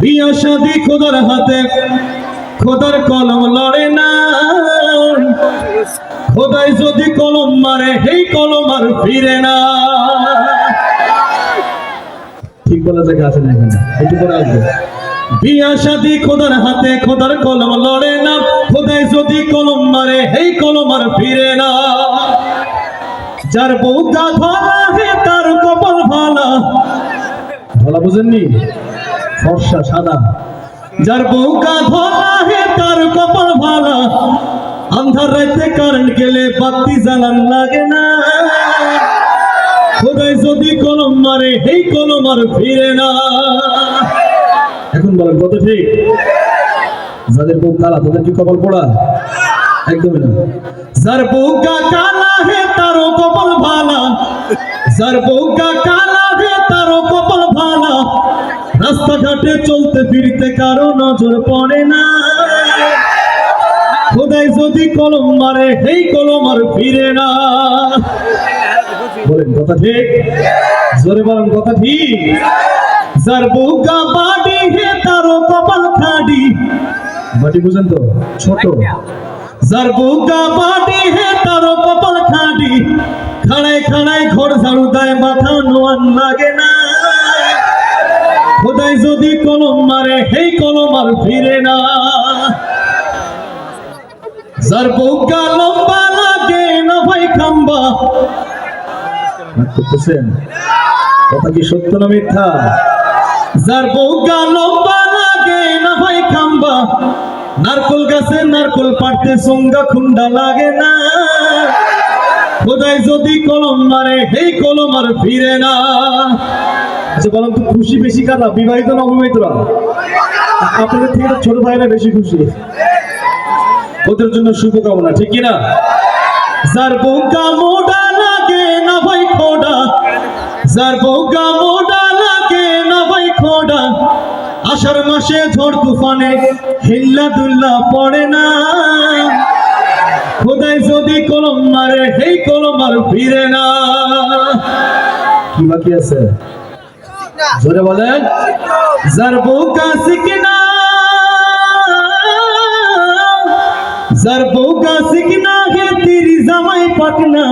বিয়া শাদি খোদার হাতে, খোদার কলম লড়ে না। খোদাই যদি কলম মারে, সেই কলম আর ফিরে না। ঠিক বলা জায়গা আছে না এখানে। একটু করে আসবে। বিয়া শাদি খোদার হাতে, খোদার কলম লড়ে না। খোদাই যদি কলম মারে, সেই কলম আর ফিরে না। যার বউ গাধা তার কপাল ভালা। ভালা বুঝেননি? ফর্সা সাদা। যার বউ গাধা হে তার কপাল ভালা। আন্ধার রাতে কারেন্ট গেলে বাতি জ্বালান লাগে না। খোদাই যদি কলম মারে এই কলম আর ফিরে না। এখন বলেন কত ঠিক? যাদের বউ কালা, তাদের কি কপাল পড়া? একদমই না। যার বউকা কালা হে তারও কপাল ভালা। যার বউকা কালা রাস্তাঘাটে চলতে ফিরতে কারও নজর পড়ে না। খোদাই যদি কলম মারে এই কলম আর ফিরে না। বলেন, কথা ঠিক? জোরে বলেন, কথা ঠিক? যার বউকা বাড়ি হে তারও কপাল খাড়ি বাটি বুঝেন তো, ছোট। যার বুকা বাটি হে তার কপাল খাটি। খাড়াই খাড়াই ঘর ঝাড়ু দেয় মাথা নোয়ান লাগে না। খোদাই যদি কলম মারে হেই কলম আর ফিরে না। যার বুকা লম্বা লাগে, না ভাই খাম্বা। করতেছেন কথা কি সত্য না মিথ্যা? যার বউকা লম্বা লাগে, না ভাই খাম্বা। নারকল গাছে নারকল পাড়তে সঙ্গা খুন্ডা লাগে না। খোদাই যদি কলম মারে এই কলম আর ফিরে না। আচ্ছা বলুন তো খুশি বেশি কারা বিবাহিত না অবিবাহিতরা আপনাদের থেকে ছোট ভাইরা বেশি খুশি। ওদের জন্য শুভকামনা, ঠিক কিনা? যার বউকা মোডা লাগে না ভাই খোডা। যার বউকা মোডা লাগে না ভাই খোডা। আষাঢ় মাসে ঝড় তুফানে হিল্লা দুল্লা পড়ে না। খোদাই যদি কলম মারে, সেই কলম আর ফিরে না। কি বাকি আছে? জোরে বলেন। যার বউকা শিখনা যার বউকা শিখনা হে তিরি জামাই পাকনা